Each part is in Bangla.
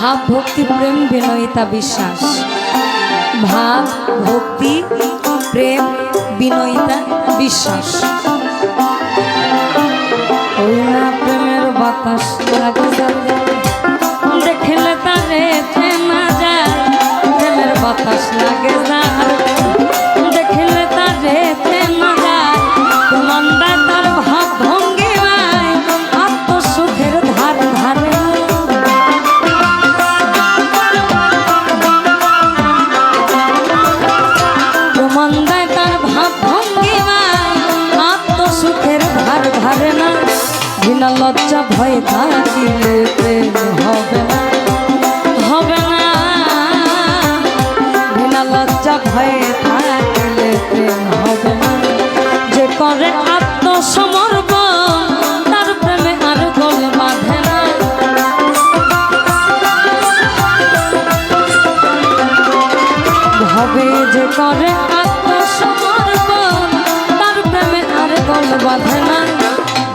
ভাব, ভক্তি, প্রেম বিনয়িতা বিশ্বাস। ভাব, ভক্তি, প্রেম বিনয়িতা বিশ্বাস। না প্রেমের বাতাস। দেখলে তারে চেনা যায়, প্রেমের বাতাস লাগে যায়। বিনা লজ্জা ভয় থাকিলে প্রেম হবে না। হবে না। বিনা লজ্জা ভয়ে থাকিলে প্রেম হবে না। যে করে আত্মসমর্পণ, তার প্রেমে আর গোল বাঁধে না। ভবে যে করে আত্মসমর্পণ, তার প্রেমে আর গোল বাঁধে না।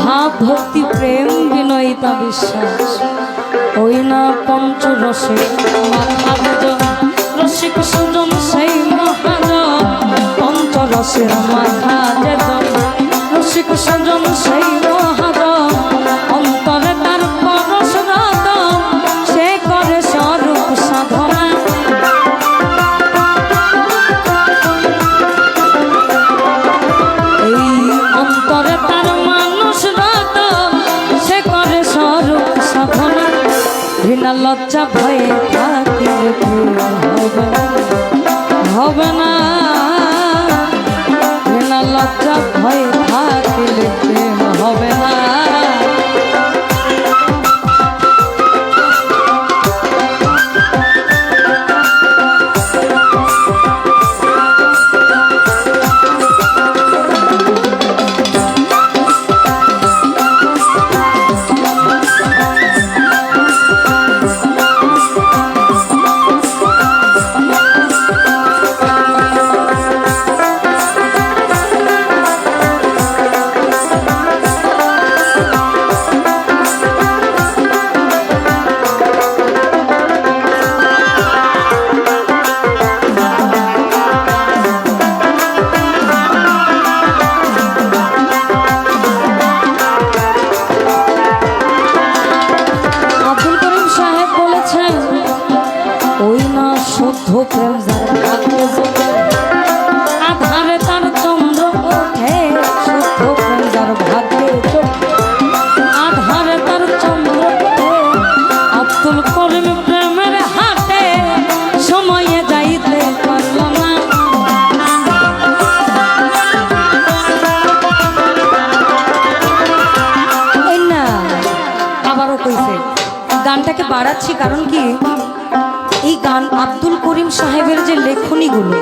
ভাব ভক্তি প্রেম বিনয়িতা বিশ্বাস। ওই না পঞ্চ রসে রসিক সুজন সেই মহাজন। যে জন রসিক সুজন সেই মহাজন। লজ্জা ভয়ে থাকিলে হবে? না হবে না। লজ্জা ভয়ে শুদ্ধ প্রেম তার চন্দ্র ওঠে শুদ্ধ প্রেম তার চন্দ্র ওঠে। আব্দুল করিম প্রেমের না, আবারও কইছে, গানটাকে বাড়াচ্ছি কারণ কি এই গান আব্দুল করিম সাহেবের যে লেখনীগুলো।